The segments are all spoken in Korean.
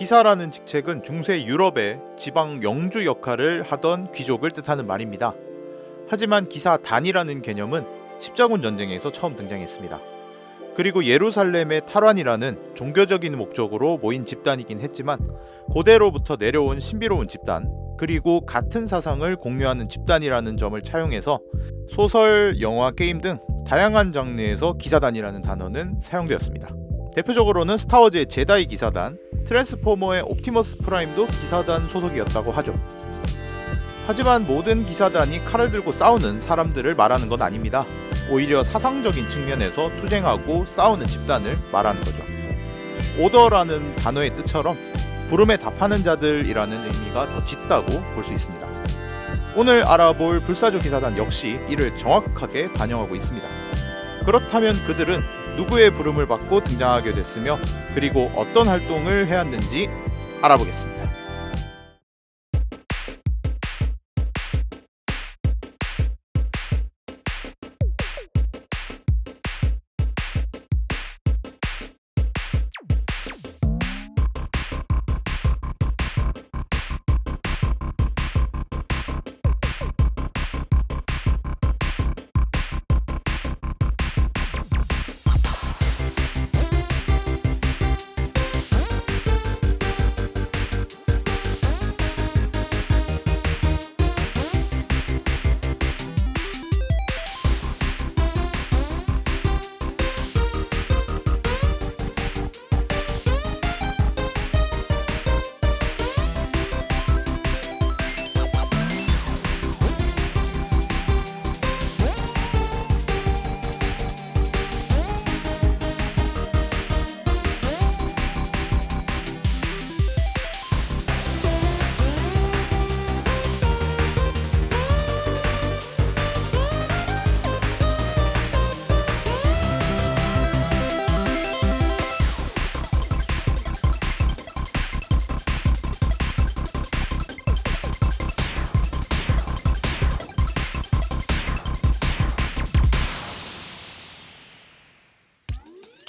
기사라는 직책은 중세 유럽의 지방 영주 역할을 하던 귀족을 뜻하는 말입니다. 하지만 기사 단이라는 개념은 십자군 전쟁에서 처음 등장했습니다. 그리고 예루살렘의 탈환이라는 종교적인 목적으로 모인 집단이긴 했지만 고대로부터 내려온 신비로운 집단 그리고 같은 사상을 공유하는 집단이라는 점을 차용해서 소설, 영화, 게임 등 다양한 장르에서 기사단이라는 단어는 사용되었습니다. 대표적으로는 스타워즈의 제다이 기사단, 트랜스포머의 옵티머스 프라임도 기사단 소속이었다고 하죠. 하지만 모든 기사단이 칼을 들고 싸우는 사람들을 말하는 건 아닙니다. 오히려 사상적인 측면에서 투쟁하고 싸우는 집단을 말하는 거죠. 오더라는 단어의 뜻처럼 부름에 답하는 자들이라는 의미가 더 짙다고 볼 수 있습니다. 오늘 알아볼 불사조 기사단 역시 이를 정확하게 반영하고 있습니다. 그렇다면 그들은 누구의 부름을 받고 등장하게 됐으며 그리고 어떤 활동을 해왔는지 알아보겠습니다.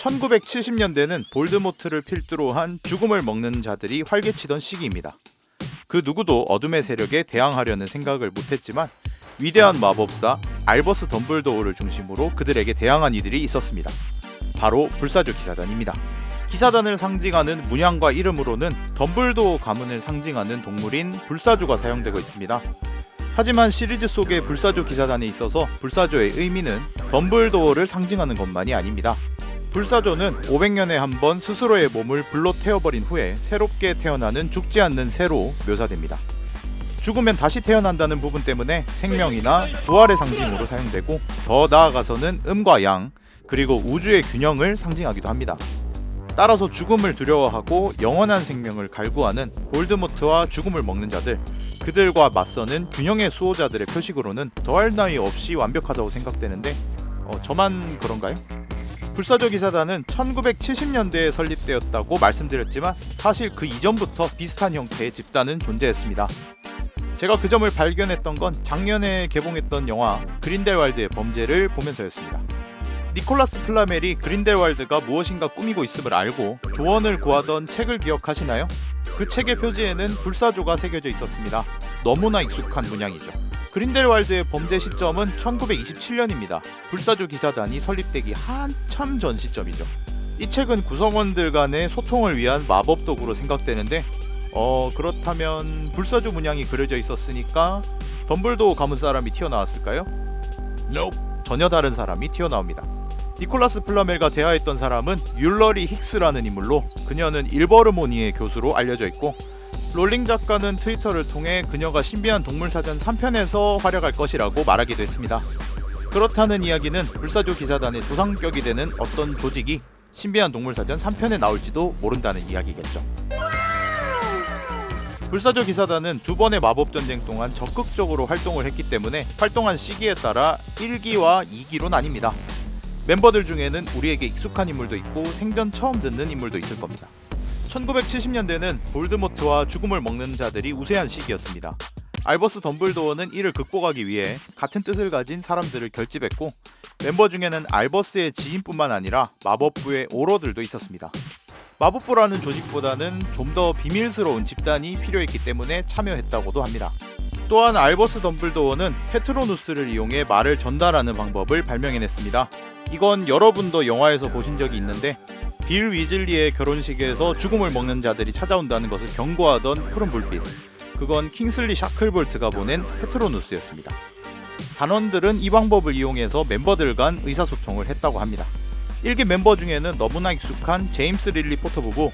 (1970년대는) 볼드모트를 필두로 한 죽음을 먹는 자들이 활개치던 시기입니다. 그 누구도 어둠의 세력에 대항하려는 생각을 못했지만 위대한 마법사 알버스 덤블도어를 중심으로 그들에게 대항한 이들이 있었습니다. 바로 불사조 기사단입니다. 기사단을 상징하는 문양과 이름으로는 덤블도어 가문을 상징하는 동물인 불사조가 사용되고 있습니다. 하지만 시리즈 속의 불사조 기사단에 있어서 불사조의 의미는 덤블도어를 상징하는 것만이 아닙니다. 불사조는 500년에 한 번 스스로의 몸을 불로 태워버린 후에 새롭게 태어나는 죽지 않는 새로 묘사됩니다. 죽으면 다시 태어난다는 부분 때문에 생명이나 부활의 상징으로 사용되고 더 나아가서는 음과 양 그리고 우주의 균형을 상징하기도 합니다. 따라서 죽음을 두려워하고 영원한 생명을 갈구하는 볼드모트와 죽음을 먹는 자들 그들과 맞서는 균형의 수호자들의 표식으로는 더할 나위 없이 완벽하다고 생각되는데 어, 저만 그런가요? 불사조 기사단은 1970년대에 설립되었다고 말씀드렸지만 사실 그 이전부터 비슷한 형태의 집단은 존재했습니다. 제가 그 점을 발견했던 건 작년에 개봉했던 영화 그린델왈드의 범죄를 보면서였습니다. 니콜라스 플라멜이 그린델왈드가 무엇인가 꾸미고 있음을 알고 조언을 구하던 책을 기억하시나요? 그 책의 표지에는 불사조가 새겨져 있었습니다. 너무나 익숙한 문양이죠. 그린델왈드의 범죄 시점은 1927년입니다. 불사조 기사단이 설립되기 한참 전 시점이죠. 이 책은 구성원들 간의 소통을 위한 마법 도구로 생각되는데 어 그렇다면 불사조 문양이 그려져 있었으니까 덤블도어 가문 사람이 튀어나왔을까요? Nope. 전혀 다른 사람이 튀어나옵니다. 니콜라스 플라멜과 대화했던 사람은 율러리 힉스라는 인물로 그녀는 일버르모니의 교수로 알려져 있고 롤링 작가는 트위터를 통해 그녀가 신비한 동물사전 3편에서 활약할 것이라고 말하기도 했습니다. 그렇다는 이야기는 불사조 기사단의 조상격이 되는 어떤 조직이 신비한 동물사전 3편에 나올지도 모른다는 이야기겠죠. 불사조 기사단은 두 번의 마법 전쟁 동안 적극적으로 활동을 했기 때문에 활동한 시기에 따라 1기와 2기로 나뉩니다. 멤버들 중에는 우리에게 익숙한 인물도 있고 생전 처음 듣는 인물도 있을 겁니다. 1970년대는 볼드모트와 죽음을 먹는 자들이 우세한 시기였습니다. 알버스 덤블도어는 이를 극복하기 위해 같은 뜻을 가진 사람들을 결집했고 멤버 중에는 알버스의 지인뿐만 아니라 마법부의 오로들도 있었습니다. 마법부라는 조직보다는 좀 더 비밀스러운 집단이 필요했기 때문에 참여했다고도 합니다. 또한 알버스 덤블도어는 페트로누스를 이용해 말을 전달하는 방법을 발명해냈습니다. 이건 여러분도 영화에서 보신 적이 있는데 빌 위즐리의 결혼식에서 죽음을 먹는 자들이 찾아온다는 것을 경고하던 푸른 불빛. 그건 킹슬리 샤클볼트가 보낸 페트로누스였습니다. 단원들은 이 방법을 이용해서 멤버들 간 의사소통을 했다고 합니다. 일기 멤버 중에는 너무나 익숙한 제임스 릴리 포터 부부,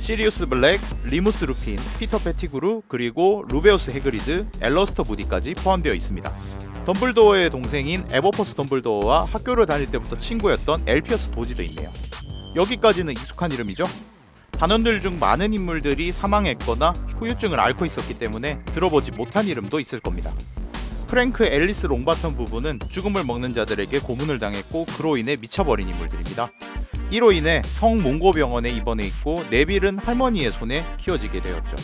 시리우스 블랙, 리무스 루핀, 피터 페티그루, 그리고 루베우스 해그리드, 엘러스터 무디까지 포함되어 있습니다. 덤블도어의 동생인 에버퍼스 덤블도어와 학교를 다닐 때부터 친구였던 엘피어스 도지도 있네요. 여기까지는 익숙한 이름이죠? 단원들 중 많은 인물들이 사망했거나 후유증을 앓고 있었기 때문에 들어보지 못한 이름도 있을 겁니다. 프랭크 앨리스 롱바턴 부부는 죽음을 먹는 자들에게 고문을 당했고 그로 인해 미쳐버린 인물들입니다. 이로 인해 성 몽고 병원에 입원해 있고 네빌은 할머니의 손에 키워지게 되었죠.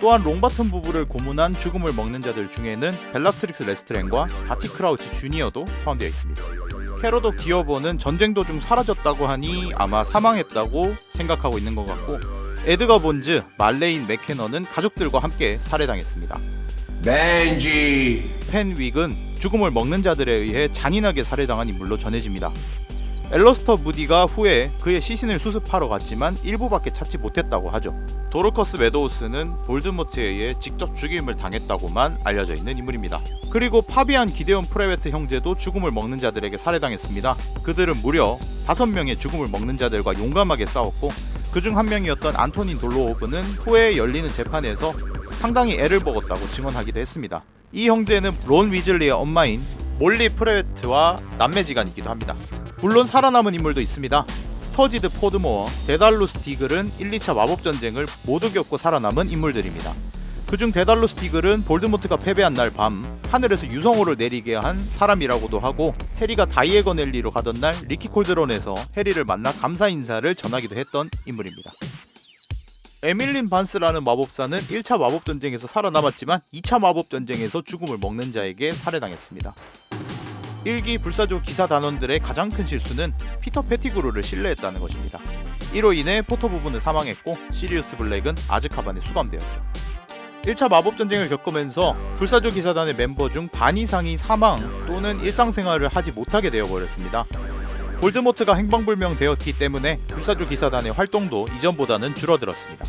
또한 롱바턴 부부를 고문한 죽음을 먹는 자들 중에는 벨라트릭스 레스트랭과 바티 크라우치 주니어도 포함되어 있습니다. 캐로도 기어보는 전쟁 도중 사라졌다고 하니 아마 사망했다고 생각하고 있는 것 같고 에드가 본즈, 말레인 맥캐너는 가족들과 함께 살해당했습니다. 벤지 펜윅은 죽음을 먹는 자들에 의해 잔인하게 살해당한 인물로 전해집니다. 엘러스터 무디가 후에 그의 시신을 수습하러 갔지만 일부밖에 찾지 못했다고 하죠. 도르커스 메도우스는 볼드모트에 의해 직접 죽임을 당했다고만 알려져 있는 인물입니다. 그리고 파비안 기데온 프레베트 형제도 죽음을 먹는 자들에게 살해당했습니다. 그들은 무려 5명의 죽음을 먹는 자들과 용감하게 싸웠고 그중 한 명이었던 안토닌 돌로오브는 후에 열리는 재판에서 상당히 애를 먹었다고 증언하기도 했습니다. 이 형제는 론 위즐리의 엄마인 몰리 프레베트와 남매지간이기도 합니다. 물론 살아남은 인물도 있습니다. 스터지드 포드모어, 데달루스 디글은 1, 2차 마법 전쟁을 모두 겪고 살아남은 인물들입니다. 그중 데달루스 디글은 볼드모트가 패배한 날 밤 하늘에서 유성호를 내리게 한 사람이라고도 하고 해리가 다이에거넬리로 가던 날 리키 콜드론에서 해리를 만나 감사 인사를 전하기도 했던 인물입니다. 에밀린 반스라는 마법사는 1차 마법 전쟁에서 살아남았지만 2차 마법 전쟁에서 죽음을 먹는 자에게 살해당했습니다. 1기 불사조 기사 단원들의 가장 큰 실수는 피터 페티그루를 신뢰했다는 것입니다. 이로 인해 포터 부부는 사망했고 시리우스 블랙은 아즈카반에 수감되었죠. 1차 마법 전쟁을 겪으면서 불사조 기사단의 멤버 중 반 이상이 사망 또는 일상생활을 하지 못하게 되어 버렸습니다. 볼드모트가 행방불명 되었기 때문에 불사조 기사단의 활동도 이전보다는 줄어들었습니다.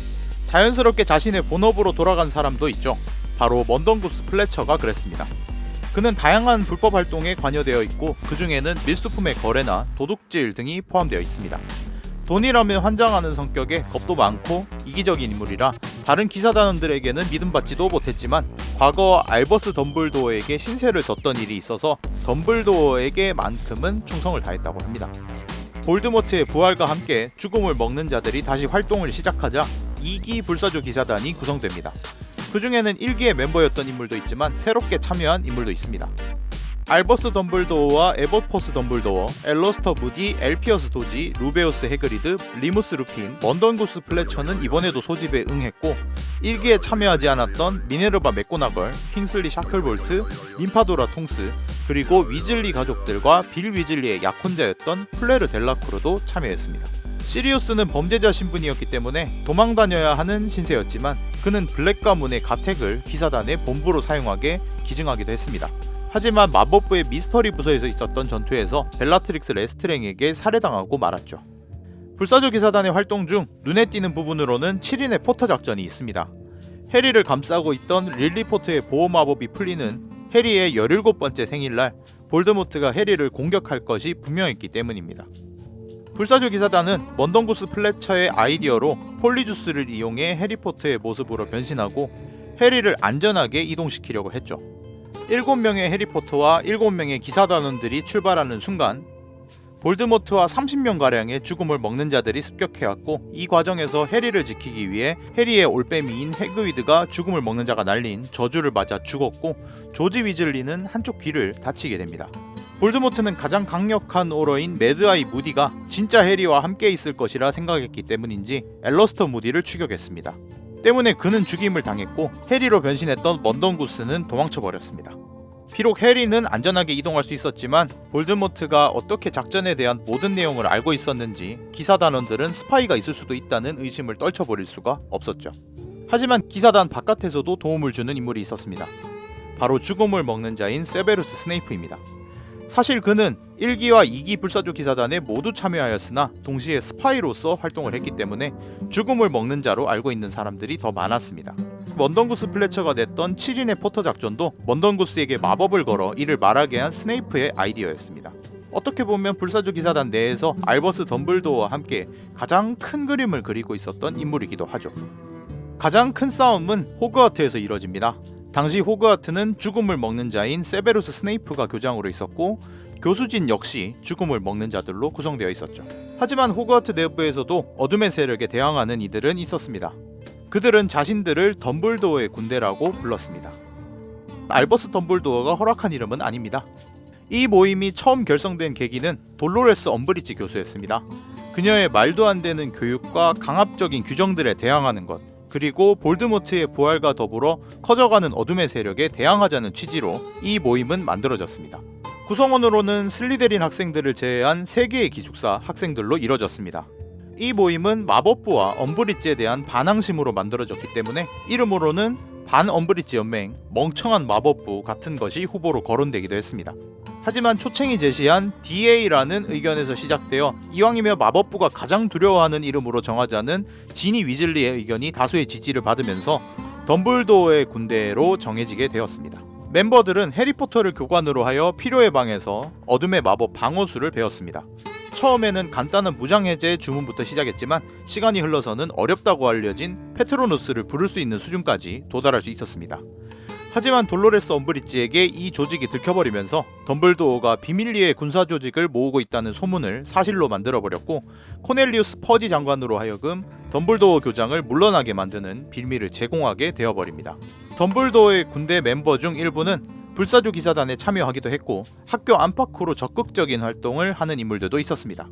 자연스럽게 자신의 본업으로 돌아간 사람도 있죠. 바로 먼던구스 플래처가 그랬습니다. 그는 다양한 불법 활동에 관여되어 있고 그 중에는 밀수품의 거래나 도둑질 등이 포함되어 있습니다. 돈이라면 환장하는 성격에 겁도 많고 이기적인 인물이라 다른 기사단원들에게는 믿음받지도 못했지만 과거 알버스 덤블도어에게 신세를 졌던 일이 있어서 덤블도어에게만큼은 충성을 다했다고 합니다. 볼드모트의 부활과 함께 죽음을 먹는 자들이 다시 활동을 시작하자 2기 불사조 기사단이 구성됩니다. 그 중에는 1기의 멤버였던 인물도 있지만 새롭게 참여한 인물도 있습니다. 알버스 덤블도어와 에버포스 덤블도어, 엘러스터 부디, 엘피어스 도지, 루베우스 해그리드, 리무스 루핀, 먼던구스 플래처는 이번에도 소집에 응했고 1기에 참여하지 않았던 미네르바 맥고나걸, 킹슬리 샤클볼트, 님파도라 통스, 그리고 위즐리 가족들과 빌 위즐리의 약혼자였던 플레르 델라크로도 참여했습니다. 시리우스는 범죄자 신분이었기 때문에 도망 다녀야 하는 신세였지만 그는 블랙 가문의 가택을 기사단의 본부로 사용하게 기증하기도 했습니다. 하지만 마법부의 미스터리 부서에서 있었던 전투에서 벨라트릭스 레스트랭에게 살해당하고 말았죠. 불사조 기사단의 활동 중 눈에 띄는 부분으로는 7인의 포터 작전이 있습니다. 해리를 감싸고 있던 릴리 포트의 보호 마법이 풀리는 해리의 17번째 생일날 볼드모트가 해리를 공격할 것이 분명했기 때문입니다. 불사조 기사단은 먼던구스 플래처의 아이디어로 폴리주스를 이용해 해리포터의 모습으로 변신하고 해리를 안전하게 이동시키려고 했죠. 7명의 해리포터와 7명의 기사단원들이 출발하는 순간 볼드모트와 30명가량의 죽음을 먹는 자들이 습격해왔고 이 과정에서 해리를 지키기 위해 해리의 올빼미인 해그위드가 죽음을 먹는 자가 날린 저주를 맞아 죽었고 조지 위즐리는 한쪽 귀를 다치게 됩니다. 볼드모트는 가장 강력한 오러인 매드아이 무디가 진짜 해리와 함께 있을 것이라 생각했기 때문인지 엘러스터 무디를 추격했습니다. 때문에 그는 죽임을 당했고 해리로 변신했던 먼던구스는 도망쳐 버렸습니다. 비록 해리는 안전하게 이동할 수 있었지만 볼드모트가 어떻게 작전에 대한 모든 내용을 알고 있었는지 기사 단원들은 스파이가 있을 수도 있다는 의심을 떨쳐버릴 수가 없었죠. 하지만 기사단 바깥에서도 도움을 주는 인물이 있었습니다. 바로 죽음을 먹는 자인 세베루스 스네이프입니다. 사실 그는 1기와 2기 불사조 기사단에 모두 참여하였으나 동시에 스파이로서 활동을 했기 때문에 죽음을 먹는 자로 알고 있는 사람들이 더 많았습니다. 먼던구스 플래처가 냈던 7인의 포터 작전도 먼던구스에게 마법을 걸어 이를 말하게 한 스네이프의 아이디어였습니다. 어떻게 보면 불사조 기사단 내에서 알버스 덤블도어와 함께 가장 큰 그림을 그리고 있었던 인물이기도 하죠. 가장 큰 싸움은 호그와트에서 이뤄집니다. 당시 호그와트는 죽음을 먹는 자인 세베루스 스네이프가 교장으로 있었고 교수진 역시 죽음을 먹는 자들로 구성되어 있었죠. 하지만 호그와트 내부에서도 어둠의 세력에 대항하는 이들은 있었습니다. 그들은 자신들을 덤블도어의 군대라고 불렀습니다. 알버스 덤블도어가 허락한 이름은 아닙니다. 이 모임이 처음 결성된 계기는 돌로레스 엄브리지 교수였습니다. 그녀의 말도 안 되는 교육과 강압적인 규정들에 대항하는 것, 그리고 볼드모트의 부활과 더불어 커져가는 어둠의 세력에 대항하자는 취지로 이 모임은 만들어졌습니다. 구성원으로는 슬리데린 학생들을 제외한 3개의 기숙사 학생들로 이뤄졌습니다. 이 모임은 마법부와 엄브리지에 대한 반항심으로 만들어졌기 때문에 이름으로는 반 엄브리지 연맹, 멍청한 마법부 같은 것이 후보로 거론되기도 했습니다. 하지만 초챙이 제시한 DA라는 의견에서 시작되어 이왕이면 마법부가 가장 두려워하는 이름으로 정하자는 지니 위즐리의 의견이 다수의 지지를 받으면서 덤블도어의 군대로 정해지게 되었습니다. 멤버들은 해리포터를 교관으로 하여 필요의 방에서 어둠의 마법 방어술을 배웠습니다. 처음에는 간단한 무장해제 주문부터 시작했지만 시간이 흘러서는 어렵다고 알려진 페트로누스를 부를 수 있는 수준까지 도달할 수 있었습니다. 하지만 돌로레스 엄브리지에게 이 조직이 들켜버리면서 덤블도어가 비밀리에 군사 조직을 모으고 있다는 소문을 사실로 만들어버렸고 코넬리우스 퍼지 장관으로 하여금 덤블도어 교장을 물러나게 만드는 빌미를 제공하게 되어버립니다. 덤블도어의 군대 멤버 중 일부는 불사조 기사단에 참여하기도 했고 학교 안팎으로 적극적인 활동을 하는 인물들도 있었습니다.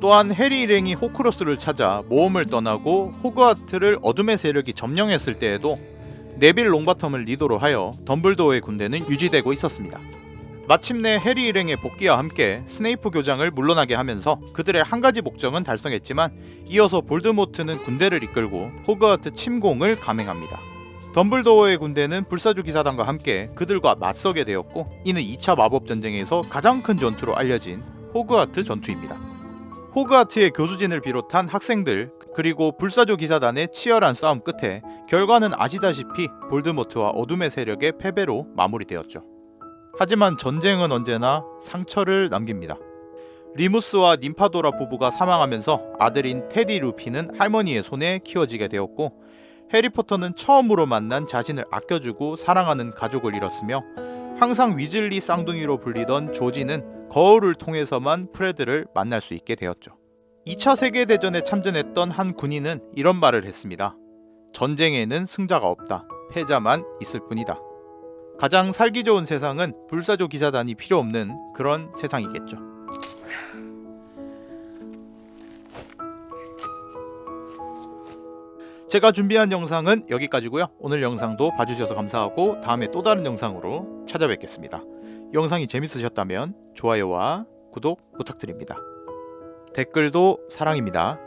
또한 해리 일행이 호크로스를 찾아 모험을 떠나고 호그와트를 어둠의 세력이 점령했을 때에도 네빌 롱바텀을 리더로 하여 덤블도어의 군대는 유지되고 있었습니다. 마침내 해리 일행의 복귀와 함께 스네이프 교장을 물러나게 하면서 그들의 한 가지 목적은 달성했지만 이어서 볼드모트는 군대를 이끌고 호그와트 침공을 감행합니다. 덤블도어의 군대는 불사조 기사단과 함께 그들과 맞서게 되었고 이는 2차 마법 전쟁에서 가장 큰 전투로 알려진 호그와트 전투입니다. 호그와트의 교수진을 비롯한 학생들 그리고 불사조 기사단의 치열한 싸움 끝에 결과는 아시다시피 볼드모트와 어둠의 세력의 패배로 마무리되었죠. 하지만 전쟁은 언제나 상처를 남깁니다. 리무스와 님파도라 부부가 사망하면서 아들인 테디 루피는 할머니의 손에 키워지게 되었고 해리포터는 처음으로 만난 자신을 아껴주고 사랑하는 가족을 잃었으며 항상 위즐리 쌍둥이로 불리던 조지는 거울을 통해서만 프레드를 만날 수 있게 되었죠. 2차 세계대전에 참전했던 한 군인은 이런 말을 했습니다. 전쟁에는 승자가 없다. 패자만 있을 뿐이다. 가장 살기 좋은 세상은 불사조 기사단이 필요 없는 그런 세상이겠죠. 제가 준비한 영상은 여기까지고요. 오늘 영상도 봐주셔서 감사하고 다음에 또 다른 영상으로 찾아뵙겠습니다. 영상이 재밌으셨다면 좋아요와 구독 부탁드립니다. 댓글도 사랑입니다.